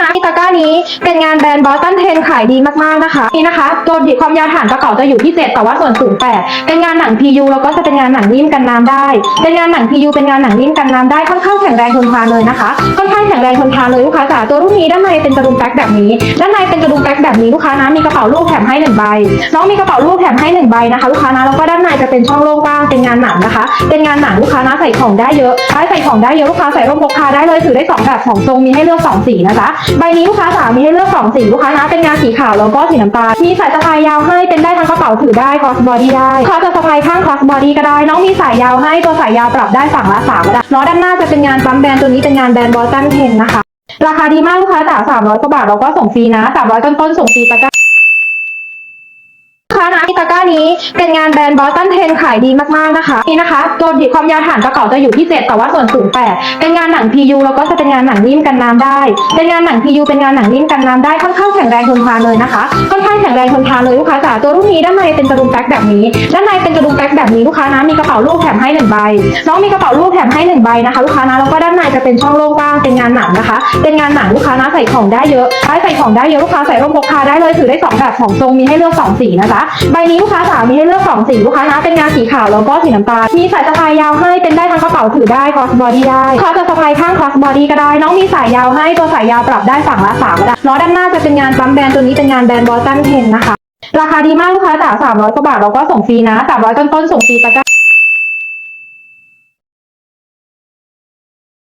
นะที่ตะกร้านี้เป็นงานแบรนด์บอสตันเทนขายดีมากๆนะคะนี่นะคะตัวดีความยาวฐานกระเป๋าจะอยู่ที่ 7 แต่ว่าส่วนสูง 8 เป็นงานหนัง PU แล้วก็จะเป็นงานหนังนิ่มกันน้ำได้ เป็นงานหนัง PU เป็นงานหนังนิ่มกันน้ำได้ค่อนข้างแข็งแรงทนทานเลยนะคะค่อนข้างแข็งแรงทนทานเลยลูกค้าจ๋าตัวรุ่นนี้ด้านในเป็นกระดุมแพ็คแบบนี้ ด้านในเป็นกระดุมแพ็คแบบนี้ลูกค้านะมีกระเป๋าลูกแถมให้หนึ่งใบน้องมีกระเป๋าลูกแถมให้หนึ่งใบนะคะลูกค้านะแล้วก็ด้านในจะเป็นช่องโล่งว่าง เป็นงานหนังนะคะ เป็นงานหนังลูกค้านะใส่ของได้เยอะใช้ใส่ของได้เยอะลูกค้าใส่ร่มพกพาได้เลยถือได้สองแบบสองทรงมีให้เลือกสองสีนะจ๊ะใบนี้ลูกค้าจ๋ามีให้เลือกสองสีลูกค้านะเป็นงานสีขาวแล้วก็สีน้ำตาลมีสายสะพายยาวให้เป็นได้ทั้งกระเป๋าถือได้คอสบอดี้ได้ลูกค้าจะสะพายข้างคอสบอดี้ก็ได้ น้องมีสายยาวให้ตัวสายยาวปรับได้ฝั่งละสามก็ได้ล้อด้านหน้าจะเป็นงานปั๊มแบรนด์ตัวนี้เป็นงานแบรนด์บอสตันเทนนะคะราคาดีมากลูกค้าจ๋าสามร้อยกว่าบาทเราก็ส่งฟรีนะสามร้อยต้นๆส่งฟรีตะกร้า ตะกร้านี้เป็นงานแบรนด์บอสตันเทนขายดีมากๆนะคะ นี่นะคะตัวดีความยาวฐานกระเป๋าจะอยู่ที่ 7 แต่ว่าส่วนสูง 8 เป็นงานหนัง PU แล้วก็จะเป็นงานหนังนิ่มกันน้ำได้ เป็นงานหนัง PU เป็นงานหนังนิ่มกันน้ำได้ค่อนข้างแข็งแรงทนทานเลยนะคะ ค่อนข้างแข็งแรงทนทานเลย จ๋าตัวรุ่นนี้ด้านในเป็นกระดุมแพ็คแบบนี้ ด้านในเป็นกระดุมแพ็คแบบนี้ลูกค้านะมีกระเป๋าลูกแถมให้หนึ่งใบน้องมีกระเป๋าลูกแถมให้หนึ่งใบนะคะลูกค้านะแล้วก็ด้านในจะเป็นช่องโล่งว่างเป็นงานหนังนะคะ เป็นงานหนังลูกค้านะใส่ของได้เยอะใช้ใส่ของได้เยอะลูกค้าใส่ร่มพกพาได้เลยถือได้สองแบบสองทรงมีให้เลือกสองสีนะจ๊ะใบนี้ลูกค้าจ๋ามีให้เลือกสองสีลูกค้านะเป็นงานสีขาวแล้วก็สีน้ำตาลมีสายสะพายยาวให้เป็นได้ทั้งกระเป๋าถือได้คอสบอดี้ได้ค้าจะสะพายข้างคอสบอดี้ก็ได้ น้องมีสายยาวให้ตัวสายยาวปรับได้ฝั่งละสามก็ได้ล้อด้านหน้าจะเป็นงานปั๊มแบรนด์ตัวนี้เป็นงานแบรนด์บอสตันเทนนะคะ ราคาดีมากลูกค้าจ๋าสามร้อยกว่าบาทเราก็ส่งฟรีนะสามร้อยต้นๆส่งฟรีตะกร้า